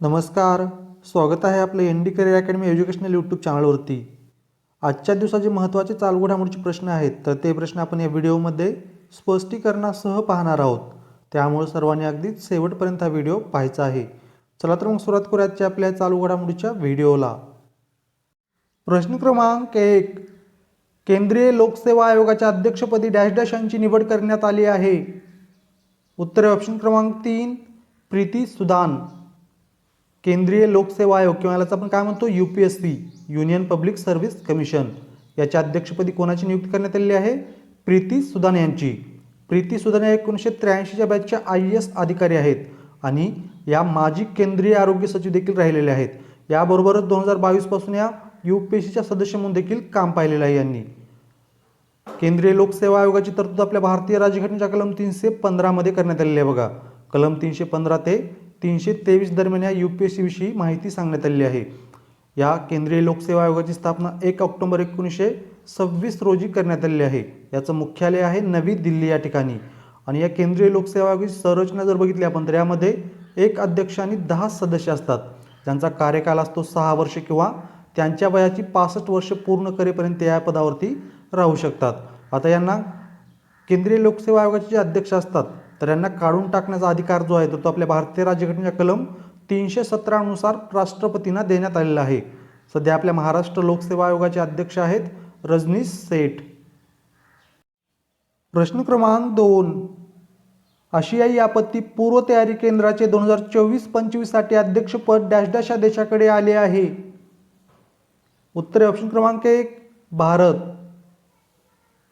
नमस्कार स्वागत आहे आपलं N D career academy educational YouTube चॅनलवरती आजच्या दिवसाचे महत्त्वाचे चालू घडामोडीचे प्रश्न आहेत तर ते प्रश्न आपण या व्हिडिओमध्ये स्पष्टीकरणासह पाहणार आहोत. त्यामुळे सर्वांनी अगदीच शेवटपर्यंत हा व्हिडिओ पाहायचा आहे. चला तर मग सुरुवात करूया आजच्या आपल्या चालू घडामोडीच्या व्हिडिओला. प्रश्न क्रमांक एक केंद्रीय लोकसेवा आयोगाच्या अध्यक्षपदी डॅश डॅश यांची निवड करण्यात आली आहे. उत्तर ऑप्शन क्रमांक तीन प्रीती सुदान. केंद्रीय लोकसेवा आयोग किंवा यालाच आपण काय म्हणतो? U P S C union public service commission याच्या अध्यक्षपदी कोणाची नियुक्ती करण्यात आलेली आहे? प्रीती सुदान यांची. प्रीती सुदान या एकोणीसशे त्र्याऐंशीच्या बॅचच्या आय एस अधिकारी आहेत आणि या माजी केंद्रीय आरोग्य सचिव देखील राहिलेले आहेत. याबरोबरच दोन हजार बावीसपासून या यू पी एस सीच्या सदस्य म्हणून देखील काम पाहिलेलं आहे यांनी. केंद्रीय लोकसेवा आयोगाची तरतूद आपल्या भारतीय राज्यघटनेच्या कलम तीनशे पंधरामध्ये करण्यात आलेली आहे बघा. कलम तीनशे पंधरा ते तीनशे तेवीस दरम्यान या यू पी एस सीविषयी माहिती सांगण्यात आलेली आहे. या केंद्रीय लोकसेवा आयोगाची स्थापना एक ऑक्टोबर एकोणीसशे सव्वीस रोजी करण्यात आलेली आहे. याचं मुख्यालय आहे नवी दिल्ली या ठिकाणी. आणि या केंद्रीय लोकसेवा आयोगाची संरचना जर बघितली आपण तर यामध्ये एक अध्यक्ष आणि दहा सदस्य असतात. ज्यांचा कार्यकाल असतो सहा वर्ष किंवा त्यांच्या वयाची पासष्ट वर्ष पूर्ण करेपर्यंत या पदावरती राहू शकतात. आता यांना केंद्रीय लोकसेवा आयोगाचे जे अध्यक्ष असतात तर यांना काढून टाकण्याचा अधिकार जो आहे तो आपल्या भारतीय राज्यघटनेच्या कलम तीनशे सतरानुसार राष्ट्रपतींना देण्यात आलेला आहे. सध्या आपल्या महाराष्ट्र लोकसेवा आयोगाचे अध्यक्ष आहेत रजनीश सेठ. प्रश्न क्रमांक दोन. आशियाई आपत्ती पूर्वतयारी केंद्राचे दोन हजार चोवीस पंचवीससाठी अध्यक्षपद डॅश डॅश या देशाकडे आले आहे. उत्तरे ऑप्शन क्रमांक एक भारत.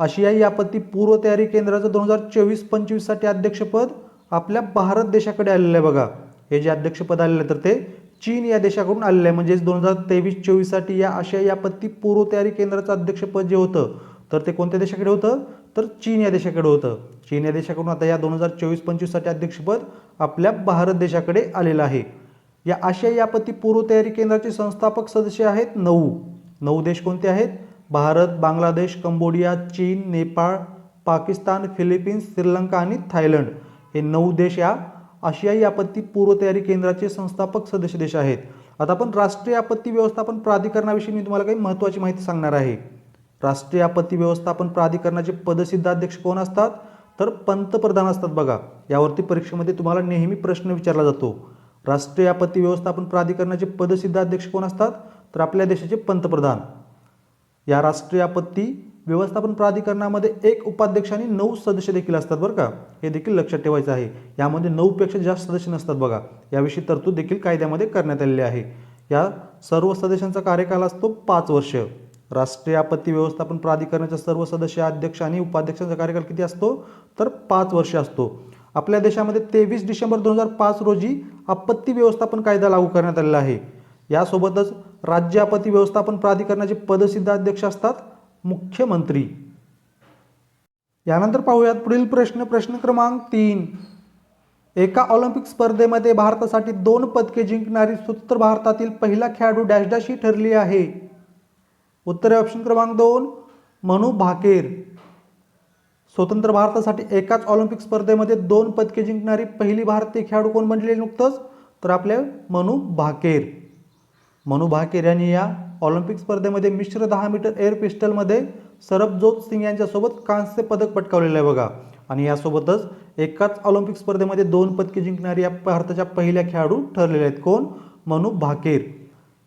आशियाई आपत्ती पूर्वतयारी केंद्राचं दोन हजार चोवीस पंचवीससाठी अध्यक्षपद आपल्या भारत देशाकडे आलेलं आहे बघा. हे जे अध्यक्षपद आलेलं आहे तर ते चीन या देशाकडून आलेलं आहे. म्हणजेच दोन हजार तेवीस चोवीससाठी या आशियाई आपत्ती पूर्वतयारी केंद्राचं अध्यक्षपद जे होतं तर ते कोणत्या देशाकडे होतं? तर चीन या देशाकडे होतं. चीन या देशाकडून आता या दोन हजार चोवीस पंचवीससाठी अध्यक्षपद आपल्या भारत देशाकडे आलेलं आहे. या आशियाई आपत्ती पूर्वतयारी केंद्राचे संस्थापक सदस्य आहेत नऊ. नऊ देश कोणते आहेत? भारत बांगलादेश कंबोडिया चीन नेपाळ पाकिस्तान फिलिपिन्स श्रीलंका आणि थायलंड हे नऊ देश या आशियाई आपत्ती पूर्वतयारी केंद्राचे संस्थापक सदस्य देश आहेत. आता आपण राष्ट्रीय आपत्ती व्यवस्थापन प्राधिकरणाविषयी मी तुम्हाला काही महत्त्वाची माहिती सांगणार आहे. राष्ट्रीय आपत्ती व्यवस्थापन प्राधिकरणाचे पदसिद्ध अध्यक्ष कोण असतात? तर पंतप्रधान असतात बघा. यावरती परीक्षेमध्ये तुम्हाला नेहमी प्रश्न विचारला जातो. राष्ट्रीय आपत्ती व्यवस्थापन प्राधिकरणाचे पदसिद्ध अध्यक्ष कोण असतात? तर आपल्या देशाचे पंतप्रधान. या राष्ट्रीय आपत्ती व्यवस्थापन प्राधिकरणामध्ये एक उपाध्यक्ष आणि नऊ सदस्य देखील असतात बरं का. हे देखील लक्षात ठेवायचं आहे. यामध्ये नऊपेक्षा जास्त सदस्य नसतात बघा. याविषयी तरतूद देखील कायद्यामध्ये करण्यात आलेली आहे. या सर्व सदस्यांचा कार्यकाल असतो पाच वर्ष. राष्ट्रीय आपत्ती व्यवस्थापन प्राधिकरणाच्या सर्व सदस्य अध्यक्ष आणि उपाध्यक्षांचा कार्यकाल किती असतो? तर पाच वर्ष असतो. आपल्या देशामध्ये तेवीस डिसेंबर दोन हजार पाच रोजी आपत्ती व्यवस्थापन कायदा लागू करण्यात आलेला आहे. यासोबतच राज्य आपत्ती व्यवस्थापन प्राधिकरणाचे पदसिद्ध अध्यक्ष असतात मुख्यमंत्री. यानंतर पाहूयात पुढील प्रश्न. प्रश्न क्रमांक तीन. एका ऑलिम्पिक स्पर्धेमध्ये भारतासाठी दोन पदके जिंकणारी स्वतंत्र भारतातील पहिला खेळाडू डॅश ठरली आहे. उत्तर ऑप्शन क्रमांक दोन मनू भाकेर. स्वतंत्र भारतासाठी एकाच ऑलिम्पिक स्पर्धेमध्ये दोन पदके जिंकणारी पहिली भारतीय खेळाडू कोण बनलेली नुकतंच? तर आपले मनू भाकेर. मनू भाकेर यांनी या ऑलिम्पिक स्पर्धेमध्ये मिश्र दहा मीटर एअर पिस्टलमध्ये सरबजोत सिंग यांच्यासोबत कांस्य पदक पटकावलेलं आहे बघा. आणि यासोबतच एकाच ऑलिम्पिक स्पर्धेमध्ये दोन पदके जिंकणारी या भारताच्या पहिल्या खेळाडू ठरलेल्या आहेत. कोण? मनू भाकेर.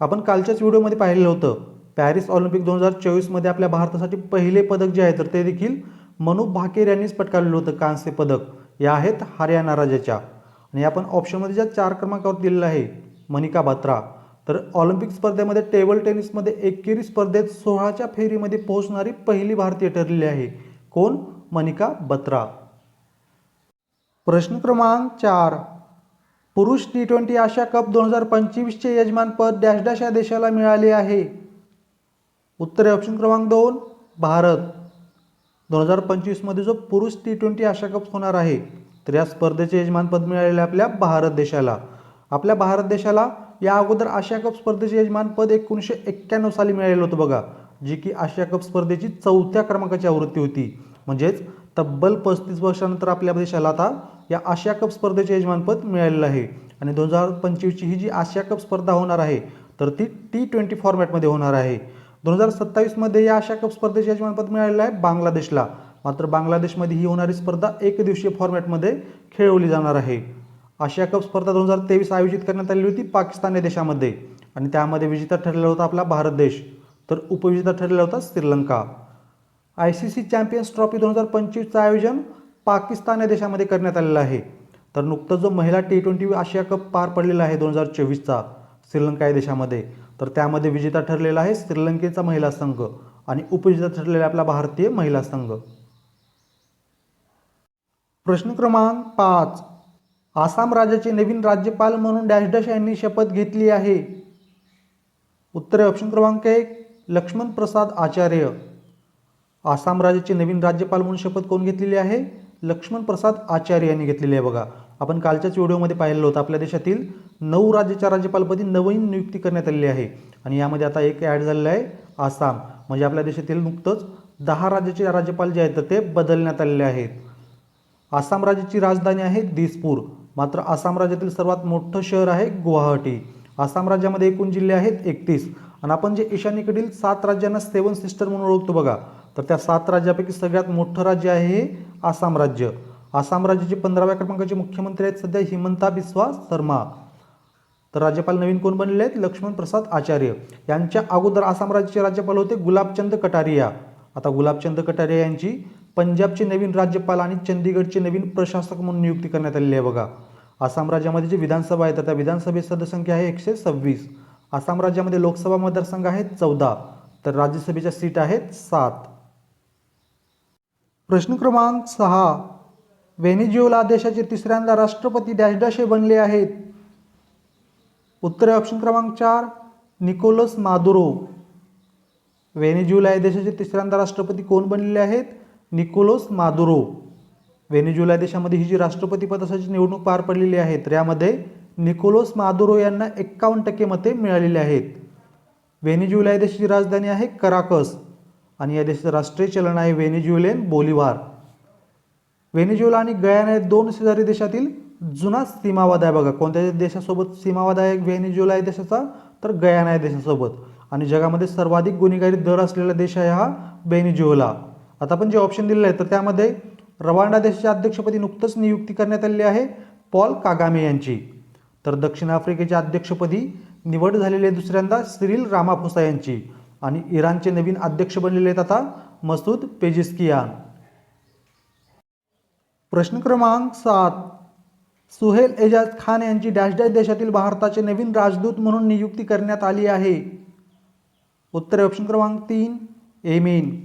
आपण कालच्याच व्हिडिओमध्ये पाहिलेलं होतं. पॅरिस ऑलिम्पिक दोन हजार चोवीसमध्ये आपल्या भारतासाठी पहिले पदक जे आहे तर ते देखील मनू भाकेर यांनीच पटकावलेलं होतं कांस्य पदक. या आहेत हरियाणा राज्याच्या. आणि आपण ऑप्शनमध्ये ज्या चार क्रमांकावर दिलेलं आहे मनिका बात्रा. तर ऑलिम्पिक स्पर्धेमध्ये टेबल टेनिसमध्ये एकेरी स्पर्धेत सोळाच्या फेरीमध्ये पोहोचणारी पहिली भारतीय ठरलेली आहे. कोण? मनिका बत्रा. प्रश्न क्रमांक चार. पुरुष टी ट्वेंटी आशिया कप दोन हजार पंचवीसचे यजमानपद डॅश डॅश या देशाला मिळाले आहे. उत्तर आहे ऑप्शन क्रमांक दोन भारत. दोन हजार पंचवीसमध्ये जो पुरुष टी ट्वेंटी आशिया कप होणार आहे तर या स्पर्धेचे यजमानपद मिळालेले आपल्या भारत देशाला. आपल्या भारत देशाला या अगोदर आशिया कप स्पर्धेचे यजमानपद एकोणीसशे एक्क्याण्णव साली मिळालेलं होतं बघा जी की आशिया कप स्पर्धेची चौथ्या क्रमांकाची आवृत्ती होती. म्हणजेच तब्बल पस्तीस वर्षानंतर आपल्या देशाला आता या आशिया कप स्पर्धेचे यजमानपद मिळालेलं आहे. आणि दोन हजार पंचवीसची ही जी आशिया कप स्पर्धा होणार आहे तर ती टी ट्वेंटी फॉर्मॅटमध्ये होणार आहे. दोन हजार सत्तावीसमध्ये या आशिया कप स्पर्धेचे यजमानपद मिळालेलं आहे बांगलादेशला. मात्र बांगलादेशमध्ये ही होणारी स्पर्धा एकदिवसीय फॉर्मॅटमध्ये खेळवली जाणार आहे. आशिया कप स्पर्धा दोन हजार तेवीस आयोजित करण्यात आलेली होती पाकिस्तान या देशामध्ये. आणि त्यामध्ये विजेता ठरलेला होता आपला भारत देश. तर उपविजेता ठरलेला होता Sri Lanka. I C C champions trophy दोन हजार पंचवीसचं आयोजन पाकिस्तान या देशामध्ये करण्यात आलेलं आहे. तर नुकतं जो महिला टी ट्वेंटी आशिया कप पार पडलेला आहे दोन हजार चोवीसचा श्रीलंका या देशामध्ये. तर त्यामध्ये विजेता ठरलेला आहे श्रीलंकेचा महिला संघ आणि उपविजेता ठरलेला आपला भारतीय महिला संघ. प्रश्न क्रमांक पाच. आसाम राज्याचे नवीन राज्यपाल म्हणून डॅश डॅश यांनी शपथ घेतली आहे. उत्तर ऑप्शन क्रमांक एक लक्ष्मण प्रसाद आचार्य. आसाम राज्याचे नवीन राज्यपाल म्हणून शपथ कोण घेतलेली आहे? लक्ष्मण प्रसाद आचार्य यांनी घेतलेली आहे बघा. आपण कालच्याच व्हिडिओमध्ये पाहिलेलं होतं आपल्या देशातील नऊ राज्याच्या राज्यपालपदी नवीन नियुक्ती करण्यात आलेली आहे. आणि यामध्ये आता एक ॲड झालेलं आहे आसाम. म्हणजे आपल्या देशातील नुकतंच दहा राज्याचे राज्यपाल जे आहेत ते बदलण्यात आलेले आहेत. आसाम राज्याची राजधानी आहे दिसपूर. मात्र आसाम राज्यातील सर्वात मोठं शहर आहे गुवाहाटी. आसाम राज्यामध्ये एकूण जिल्हे आहेत एकतीस. आणि आपण जे ईशान्येकडील सात राज्यांना सेवन सिस्टर म्हणून ओळखतो बघा तर त्या सात राज्यापैकी सगळ्यात मोठं राज्य आहे हे आसाम राज्य. आसाम राज्याचे पंधराव्या क्रमांकाचे मुख्यमंत्री आहेत सध्या हिमंता बिस्वा शर्मा तर राज्यपाल नवीन कोण बनलेले आहेत? लक्ष्मण प्रसाद आचार्य. यांच्या अगोदर आसाम राज्याचे राज्यपाल होते गुलाबचंद कटारिया. आता गुलाबचंद कटारिया यांची पंजाबचे नवीन राज्यपाल आणि चंदीगडचे नवीन प्रशासक म्हणून नियुक्ती करण्यात आलेली आहे बघा. आसाम राज्यामध्ये जी विधानसभा आहे त्या विधानसभेची सदस्यसंख्या आहे एकशे सव्वीस. आसाम राज्यामध्ये लोकसभा मतदारसंघ आहेत चौदा. तर राज्यसभेच्या सीट आहेत सात. प्रश्न क्रमांक सहा. व्हेनेझुएला देशाचे तिसऱ्यांदा राष्ट्रपती डॅश डॅश हे बनले आहेत. उत्तर ऑप्शन क्रमांक चार निकोलस मादुरो. व्हेनेझुएला या देशाचे तिसऱ्यांदा राष्ट्रपती कोण बनलेले आहेत? निकोलोस मादुरो व्हेनेझुएला देशामध्ये ही जी राष्ट्रपती पदासाठी निवडणूक पार पडलेली आहे तर यामध्ये निकोलोस मादुरो यांना एक्कावन्न टक्के मते मिळालेली आहेत. व्हेनेझुएला या देशाची राजधानी आहे कराकस आणि या देशाचं राष्ट्रीय चलन आहे व्हेनेझुएलेन बोलिवार व्हेनेझुएला आणि गयाना या दोन शेजारी देशातील जुना सीमावाद आहे बघा. कोणत्या देशासोबत सीमावाद आहे? व्हेनेझुएला या देशाचा तर गयाना या देशासोबत. आणि जगामध्ये सर्वाधिक गुन्हेगारी दर असलेला देश आहे हा व्हेनेझुएला. आता आपण जे ऑप्शन दिलेलं आहे तर त्यामध्ये रवांडा देशाच्या अध्यक्षपदी नुकतंच नियुक्ती करण्यात आलेली आहे पॉल कागामे यांची. तर दक्षिण आफ्रिकेच्या अध्यक्षपदी निवड झालेली आहे दुसऱ्यांदा सिरिल रामाफोसा यांची. आणि इराणचे नवीन अध्यक्ष बनलेले आहेत आता मसूद पेजिस्कियान प्रश्न क्रमांक सात. सुहेल एजाज खान यांची डॅश डॅश देशातील भारताचे नवीन राजदूत म्हणून नियुक्ती करण्यात आली आहे. उत्तर ऑप्शन क्रमांक तीन एमेन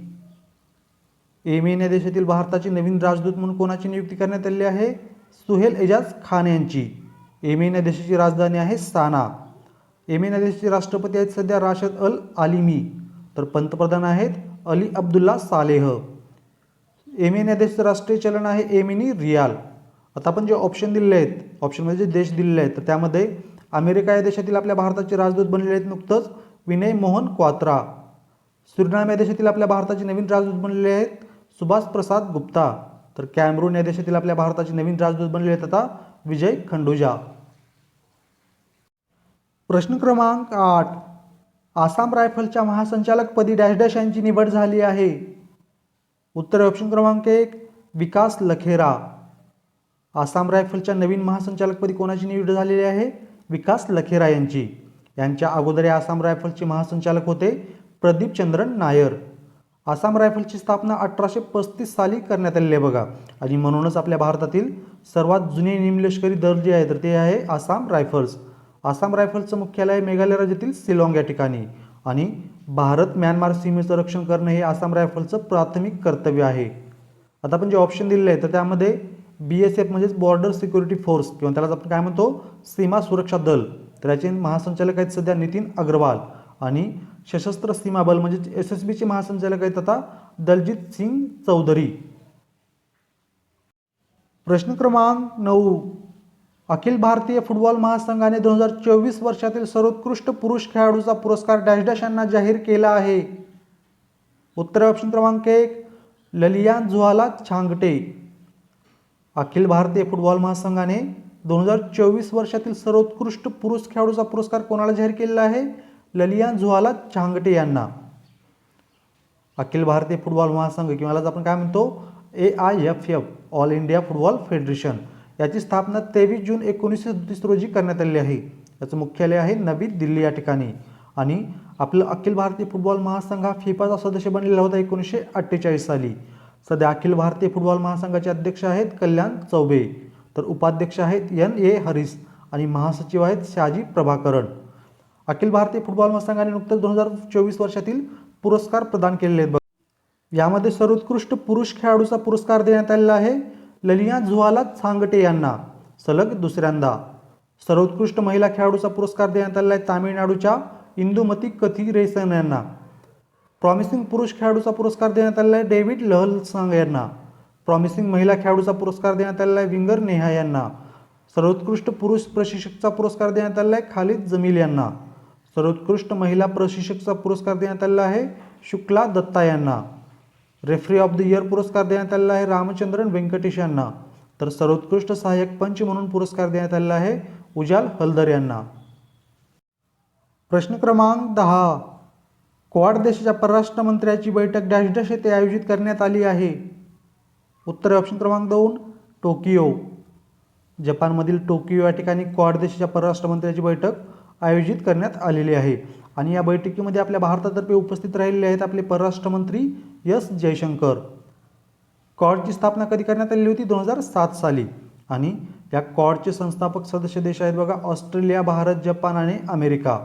येमेन या देशातील भारताचे नवीन राजदूत म्हणून कोणाची नियुक्ती करण्यात आलेली आहे? सुहेल एजाज खान यांची. येमेन या देशाची राजधानी आहे साना. येमेन या देशाचे राष्ट्रपती आहेत सध्या राशद अल आलिमी. तर पंतप्रधान आहेत अली अब्दुल्ला सालेह. येमेन या देशाचं राष्ट्रीय चलन आहे एमिनी रियाल. आता आपण जे ऑप्शन दिलेले आहेत ऑप्शनमध्ये जे देश दिलेले आहेत तर त्यामध्ये अमेरिका या देशातील आपल्या भारताचे राजदूत बनलेले आहेत नुकतंच विनय मोहन क्वात्रा. सुरिनाम या देशातील आपल्या भारताचे नवीन राजदूत बनलेले आहेत सुभाष प्रसाद गुप्ता. तर कॅमरून या देशातील आपल्या भारताचे नवीन राजदूत बनले आहेत आता विजय खंडुजा. प्रश्न क्रमांक आठ. आसाम रायफलच्या महासंचालकपदी डॅश डॅश यांची निवड झाली आहे. उत्तर ऑप्शन क्रमांक एक विकास लखेरा. आसाम रायफलच्या नवीन महासंचालकपदी कोणाची निवड झालेली आहे? विकास लखेरा यांची. यांच्या अगोदर आसाम रायफलचे महासंचालक होते प्रदीप चंद्रन नायर. आसाम रायफलची स्थापना अठराशे पस्तीस साली करण्यात आलेली आहे बघा. आणि म्हणूनच आपल्या भारतातील सर्वात जुने निमलष्करी दल जे आहे तर ते आहे आसाम रायफल्स. आसाम रायफलचं मुख्यालय मेघालय राज्यातील सिलाँग या ठिकाणी. आणि भारत म्यानमार सीमेचं रक्षण करणं हे आसाम रायफलचं प्राथमिक कर्तव्य आहे. आता आपण जे ऑप्शन दिलेलं आहे तर त्यामध्ये बी एस एफ म्हणजेच बॉर्डर सिक्युरिटी फोर्स किंवा त्यालाच आपण काय म्हणतो? सीमा सुरक्षा दल. तर याचे महासंचालक आहेत सध्या नितीन अग्रवाल. आणि सशस्त्र सीमा बल म्हणजे एस एस बीचे महासंचालक आहेत आता दलजित सिंग चौधरी. प्रश्न क्रमांक नऊ. अखिल भारतीय फुटबॉल महासंघाने दोन हजार चोवीस वर्षातील सर्वोत्कृष्ट पुरुष खेळाडूचा पुरस्कार डॅश डॅश यांना जाहीर केला आहे. उत्तर ऑप्शन क्रमांक एक ललियान जुहाला छांगटे. अखिल भारतीय फुटबॉल महासंघाने दोन हजार चोवीस वर्षातील सर्वोत्कृष्ट पुरुष खेळाडूचा पुरस्कार कोणाला जाहीर केलेला आहे? ललियान झुहाला चांगटे यांना. अखिल भारतीय फुटबॉल महासंघ किंवा यालाच आपण काय म्हणतो? A I F F all India football federation याची स्थापना तेवीस जून एकोणीसशे सदतीस रोजी करण्यात आली आहे. याचं मुख्यालय आहे नवी दिल्ली या ठिकाणी. आणि आपलं अखिल भारतीय फुटबॉल महासंघ हा फिफाचा सदस्य बनलेला होता एकोणीसशे अठ्ठेचाळीस साली. सध्या अखिल भारतीय फुटबॉल महासंघाचे अध्यक्ष आहेत कल्याण चौबे. तर उपाध्यक्ष आहेत एन ए हरीस आणि महासचिव आहेत शहाजी प्रभाकरण. अखिल भारतीय फुटबॉल महासंघाने नुकतंच दोन हजार चोवीस वर्षातील पुरस्कार प्रदान केलेले आहेत. यामध्ये सर्वोत्कृष्ट पुरुष खेळाडूचा पुरस्कार देण्यात आलेला आहे ललिया झुवाला सांगटे यांना. सलग दुसऱ्यांदा. सर्वोत्कृष्ट महिला खेळाडूचा पुरस्कार देण्यात आलेला आहे तामिळनाडूच्या इंदुमती कथी रेसन यांना. प्रॉमिसिंग पुरुष खेळाडूचा पुरस्कार देण्यात आलेला आहे डेव्हिड लहलसंग यांना. प्रॉमिसिंग महिला खेळाडूचा पुरस्कार देण्यात आलेला आहे विंगर नेहा यांना. सर्वोत्कृष्ट पुरुष प्रशिक्षकचा पुरस्कार देण्यात आलेला आहे खालिद जमील यांना. सर्वोत्कृष्ट महिला प्रशिक्षकचा पुरस्कार देण्यात आलेला आहे. शुक्ला दत्ता यांना. रेफरी ऑफ द इयर पुरस्कार देण्यात आलेला आहे रामचंद्रन व्यंकटेश यांना. तर सर्वोत्कृष्ट सहाय्यक पंच म्हणून पुरस्कार देण्यात आलेला आहे उजाल हलदर यांना. प्रश्न क्रमांक दहा. क्वाड देशाच्या परराष्ट्र मंत्र्याची बैठक डॅश डॅश येथे आयोजित करण्यात आली आहे. उत्तर ऑप्शन क्रमांक दोन टोकियो. जपानमधील टोकियो या ठिकाणी क्वाड देशाच्या परराष्ट्र मंत्र्याची बैठक आयोजित करण्यात आलेली आहे. आणि या बैठकीमध्ये आपल्या भारतातर्फे उपस्थित राहिलेले आहेत आपले परराष्ट्र मंत्री एस जयशंकर. कॉडची स्थापना कधी करण्यात आलेली होती? दोन हजार सात साली. आणि या कॉडचे संस्थापक सदस्य देश आहेत बघा ऑस्ट्रेलिया भारत जपान आणि अमेरिका.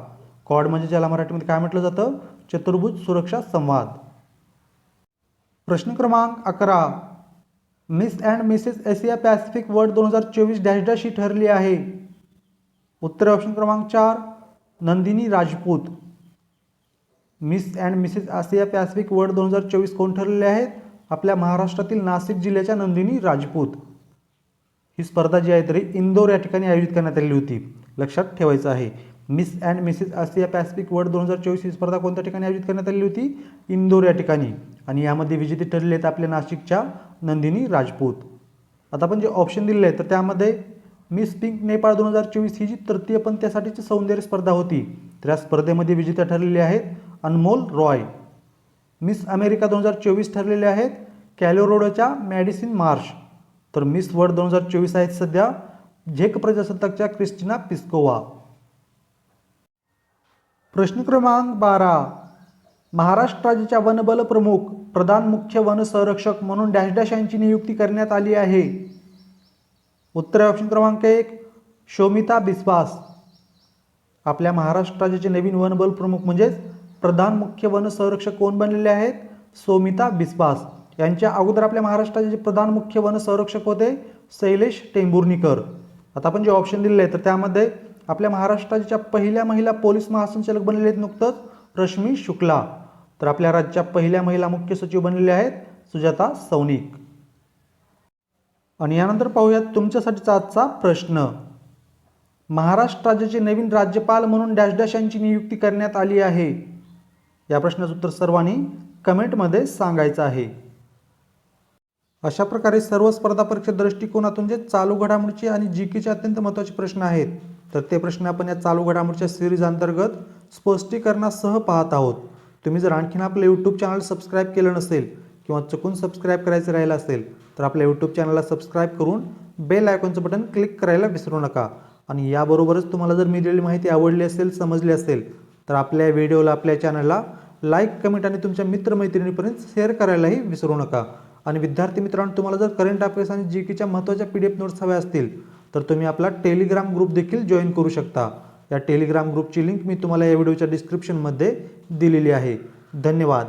कॉड म्हणजे ज्याला मराठीमध्ये काय म्हटलं जातं? चतुर्भुज सुरक्षा संवाद. प्रश्न क्रमांक अकरा. Miss and mrs Asia Pacific world दोन हजार चोवीस डॅश डॅश ही ठरली आहे. उत्तर ऑप्शन क्रमांक चार Nandini Rajput. Miss and mrs Asia Pacific world दोन हजार चोवीस कोण ठरलेले आहेत? आपल्या महाराष्ट्रातील नाशिक जिल्ह्याच्या नंदिनी राजपूत. ही स्पर्धा जी आहे तरी इंदोर या ठिकाणी आयोजित करण्यात आलेली होती. लक्षात ठेवायचं आहे. Miss and mrs Asia Pacific world दोन हजार चोवीस ही स्पर्धा कोणत्या ठिकाणी आयोजित करण्यात आलेली होती? इंदोर या ठिकाणी. आणि यामध्ये विजेते ठरले आहेत आपल्या नाशिकच्या नंदिनी राजपूत. आता आपण जे ऑप्शन दिलेले आहे तर त्यामध्ये मिस पिंक नेपाळ दोन हजार चोवीस ही जी तृतीय पंथ्यासाठीची सौंदर्य स्पर्धा होती तर या स्पर्धेमध्ये विजेत्या ठरलेली आहेत अनमोल रॉय. मिस अमेरिका दोन हजार चोवीस ठरलेले आहेत कॅलोरोडोच्या मॅडिसिन मार्श. तर मिस वर्ल्ड दोन हजार चोवीस आहेत सध्या झेक प्रजासत्ताकच्या क्रिस्टिना पिस्कोवा. प्रश्न क्रमांक बारा. महाराष्ट्र राज्याच्या वनबल प्रमुख प्रधान मुख्य वन संरक्षक म्हणून डॅश डॅश यांची नियुक्ती करण्यात आली आहे. उत्तर ऑप्शन क्रमांक एक शोमिता बिस्वास. आपल्या महाराष्ट्र राज्याचे नवीन वनबल प्रमुख म्हणजेच प्रधान मुख्य वन संरक्षक कोण बनलेले आहेत? सोमिता बिस्वास. यांच्या अगोदर आपल्या महाराष्ट्र राज्याचे प्रधान मुख्य वन संरक्षक होते शैलेश टेंभुर्णीकर. आता आपण जे ऑप्शन दिलेले आहे तर त्यामध्ये आपल्या महाराष्ट्र राज्याच्या पहिल्या महिला पोलीस महासंचालक बनलेले आहेत नुकतंच रश्मी शुक्ला. तर आपल्या राज्याच्या पहिल्या महिला मुख्य सचिव बनलेल्या आहेत सुजाता सौनिक. आणि यानंतर पाहूयात तुमच्यासाठीचा आजचा प्रश्न. महाराष्ट्र राज्याचे नवीन राज्यपाल म्हणून डॅश डॅश यांची नियुक्ती करण्यात आली आहे. या प्रश्नाचं उत्तर सर्वांनी कमेंटमध्ये सांगायचं आहे. अशा प्रकारे सर्व स्पर्धा परीक्षा दृष्टिकोनातून जे चालू घडामोडीचे आणि जी केचे अत्यंत महत्त्वाचे प्रश्न आहेत. तर ते प्रश्न आपण या चालू घडामोडीच्या सिरीज अंतर्गत स्पष्टीकरणासह पाहत आहोत. तुम्ही जर आणखीन आपलं यूट्यूब चॅनल सबस्क्राईब केलं नसेल किंवा चुकून सबस्क्राईब करायचं राहिलं असेल तर आपल्या यूट्यूब चॅनलला सबस्क्राईब करून बेल आयकॉनचं बटन क्लिक करायला विसरू नका. आणि याबरोबरच तुम्हाला जर मी दिलेली माहिती आवडली असेल समजली असेल तर आपल्या व्हिडिओला आपल्या चॅनलला लाईक कमेंट आणि तुमच्या मित्रमैत्रिणीपर्यंत शेअर करायलाही विसरू नका. आणि विद्यार्थी मित्रांनो तुम्हाला जर करंट अफेअर्स आणि जी केच्या महत्त्वाच्या पी डी एफ नोट्स हव्या असतील तर तुम्ही आपला टेलिग्राम ग्रुप देखील जॉईन करू शकता. या टेलिग्राम ग्रुपची लिंक मी तुम्हाला या व्हिडिओच्या डिस्क्रिप्शनमध्ये दिलेली आहे. धन्यवाद.